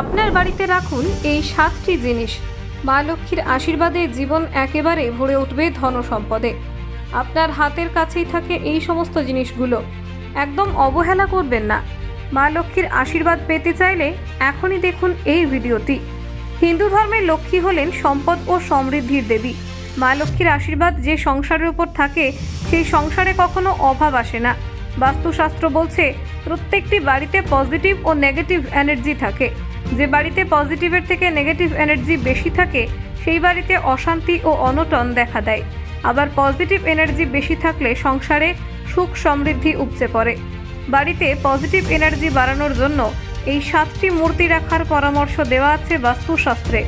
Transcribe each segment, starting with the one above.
আপনার বাড়িতে রাখুন এই সাতটি জিনিস। মা লক্ষ্মীর আশীর্বাদে জীবন একেবারে ভরে উঠবে ধন সম্পদে। আপনার হাতের কাছেই থাকে এই সমস্ত জিনিসগুলো। একদম অবহেলা করবেন না। মা লক্ষ্মীর আশীর্বাদ পেতে চাইলে এখনই দেখুন এই ভিডিওটি। হিন্দু ধর্মের লক্ষ্মী হলেন সম্পদ ও সমৃদ্ধির দেবী। মা লক্ষ্মীর আশীর্বাদ যে সংসারের উপর থাকে, সেই সংসারে কখনো অভাব আসে না। বাস্তুশাস্ত্র বলছে, প্রত্যেকটি বাড়িতে পজিটিভ ও নেগেটিভ এনার্জি থাকে। যে বাড়িতে পজিটিভের থেকে নেগেটিভ এনার্জি বেশি থাকে, সেই বাড়িতে অশান্তি ও অনটন দেখা দেয়। আবার পজিটিভ এনার্জি বেশি থাকলে সংসারে সুখ সমৃদ্ধি উপচে পড়ে। বাড়িতে পজিটিভ এনার্জি বাড়ানোর জন্য এই সাতটি মূর্তি রাখার পরামর্শ দেওয়া আছে বাস্তুশাস্ত্রে।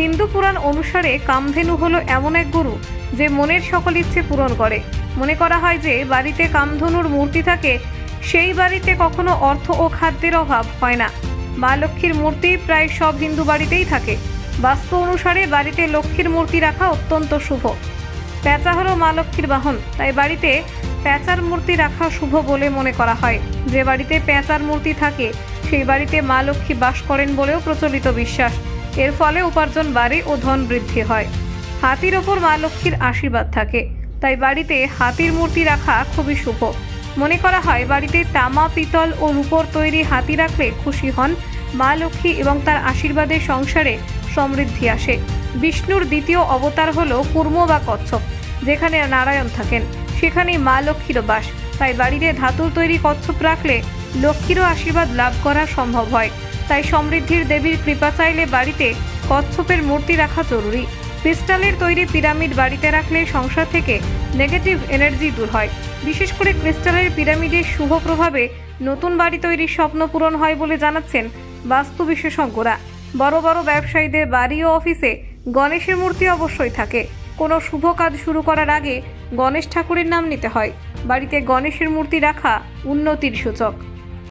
হিন্দু পুরাণ অনুসারে কামধেনু হলো এমন এক গুরু যে মনের সকল ইচ্ছে পূরণ করে। মনে করা হয় যে বাড়িতে কামধনুর মূর্তি থাকে, সেই বাড়িতে কখনো অর্থ ও খাদ্যের অভাব হয় না। মা লক্ষ্মীর মূর্তি প্রায় সব হিন্দু বাড়িতেই থাকে। বাস্তু অনুসারে বাড়িতে লক্ষ্মীর মূর্তি রাখা অত্যন্ত শুভ। প্যাঁচা হলো মা লক্ষ্মীর বাহন, তাই বাড়িতে প্যাঁচার মূর্তি রাখা শুভ বলে মনে করা হয়। যে বাড়িতে প্যাঁচার মূর্তি থাকে, সেই বাড়িতে মা লক্ষ্মী বাস করেন বলেও প্রচলিত বিশ্বাস। এর ফলে উপার্জন বাড়ে ও ধন বৃদ্ধি হয়। হাতির ওপর মা লক্ষ্মীর আশীর্বাদ থাকে, তাই বাড়িতে হাতির মূর্তি রাখা খুবই শুভ। মনে করা হয় বাড়িতে তামা, পিতল ও রূপোর তৈরি হাতি রাখলে খুশি হন মা লক্ষ্মী এবং তার আশীর্বাদে সংসারে সমৃদ্ধি আসে। বিষ্ণুর দ্বিতীয় অবতার হলো কুর্ম বা কচ্ছপ, যেখানে নারায়ণ থাকেন। সেখানেই মা লক্ষ্মীরও বাস। তাই বাড়িতে ধাতুর তৈরি কচ্ছপ রাখলে লক্ষ্মীরও আশীর্বাদ লাভ করা সম্ভব হয়। তাই সমৃদ্ধির দেবীর কৃপা চাইলে বাড়িতে কচ্ছপের মূর্তি রাখা জরুরি। ক্রিস্টালের তৈরি পিরামিড বাড়িতে রাখলে সংসার থেকে নেগেটিভ এনার্জি দূর হয়। বিশেষ করে ক্রিস্টালের পিরামিডের শুভ প্রভাবে নতুন বাড়ি তৈরির স্বপ্ন পূরণ হয় বলে জানাচ্ছেন বাস্তু বিশেষজ্ঞরা। বড় বড় ব্যবসায়ীদের বাড়ি ও অফিসে গণেশের মূর্তি অবশ্যই থাকে। কোনো শুভ কাজ শুরু করার আগে গণেশ ঠাকুরের নাম নিতে হয়। বাড়িতে গণেশের মূর্তি রাখা উন্নতির সূচক।